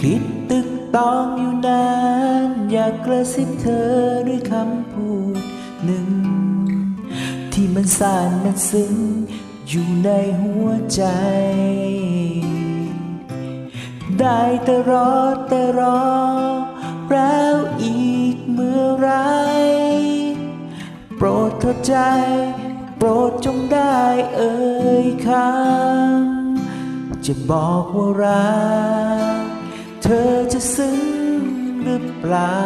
คิดตึกตองอยู่นาน อยากกระซิบเธอด้วยคำพูดหนึ่ง ที่มันสานมันซึ้งอยู่ในหัวใจ ได้แต่รอแต่รอ แล้วอีกเมื่อไร โปรดเข้าใจ โปรดจงได้เอ่ยคำจะบอกว่ารักเธอจะซึ้งหรือเปล่า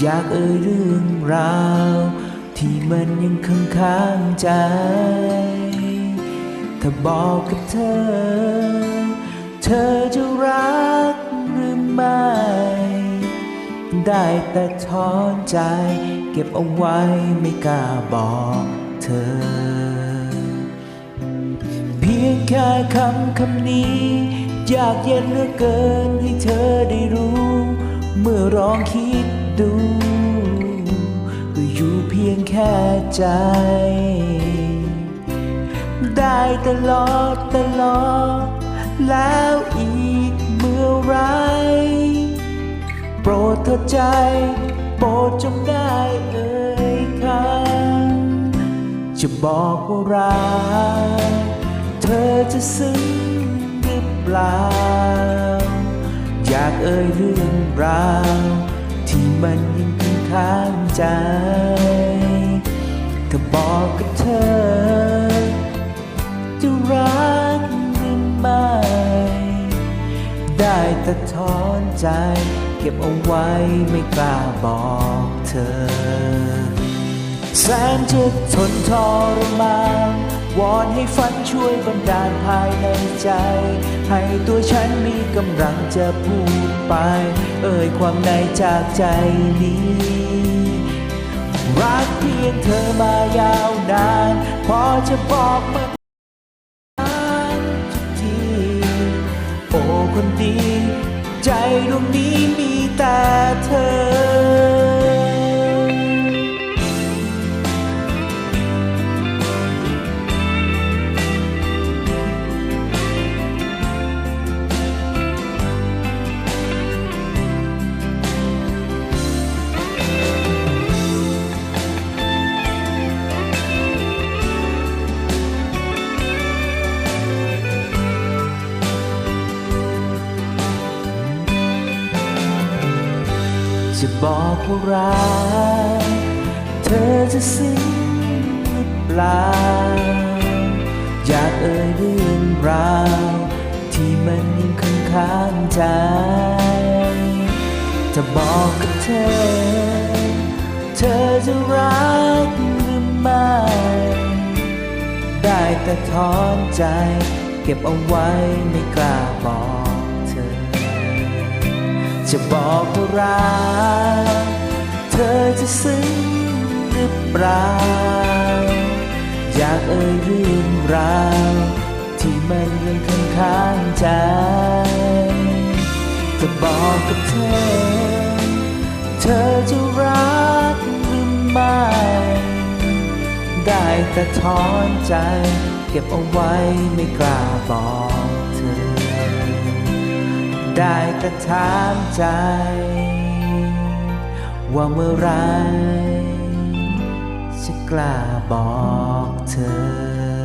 อยากเอ่ยเรื่องราว ที่มันยังค้างค้างใจ ถ้าบอกกับเธอ ธอจะรักหรือไม่ ได้แต่ถอนใจ เก็บเอาไว้ไม่กล้าบอกเธอ เพียงแค่คำคำนี้ อยากเย็นเหลือเกินให้เธอได้รู้ เมื่อลองคิดดูก็อยู่เพียงแค่ใจ ได้ตลอดตลอด แล้วอีกเมื่อไร โปรดเธอใจ โปรดจงได้เอ่ยคำจะบอกว่ารักเธอจะซึ้งหรือเปล่า อยากเอ่ยเรื่องราวที่มันยังคงค้างใจ ได้แต่ถอนใจ เก็บเอาไว้ไม่กล้าบอกเธอ แสนจะทนทรมานวอนให้ฝันช่วยบันดาลภายในใจ ให้ตัวฉันมีกำลังจะพูดไป เอ่ยความในจากใจนี้รักเพียงเธอมายาวนาน พอจะบอกมัน คนดีใจดวงนี้มีแต่เธอ จะบอกว่ารักเธอจะซึ้งหรือเปล่า อยากเอ่ยเรื่องราวที่มันยังค้างค้างใจจะบอกกับเธอ เธอจะรักหรือไม่ ได้แต่ถอนใจ เก็บเอาไว้ไม่กล้าบอก จะบอกว่ารักเธอจะซึ้งหรือเปล่า อยากเอ่ยเรื่องราวที่มันยังค้างค้างใจ จะบอกกับเธอ เธอจะรักหรือไม่ ได้แต่ถอนใจ เก็บเอาไว้ไม่กล้าบอก ได้แต่ถามใจ ว่าเมื่อไรจะกล้าบอกเธอ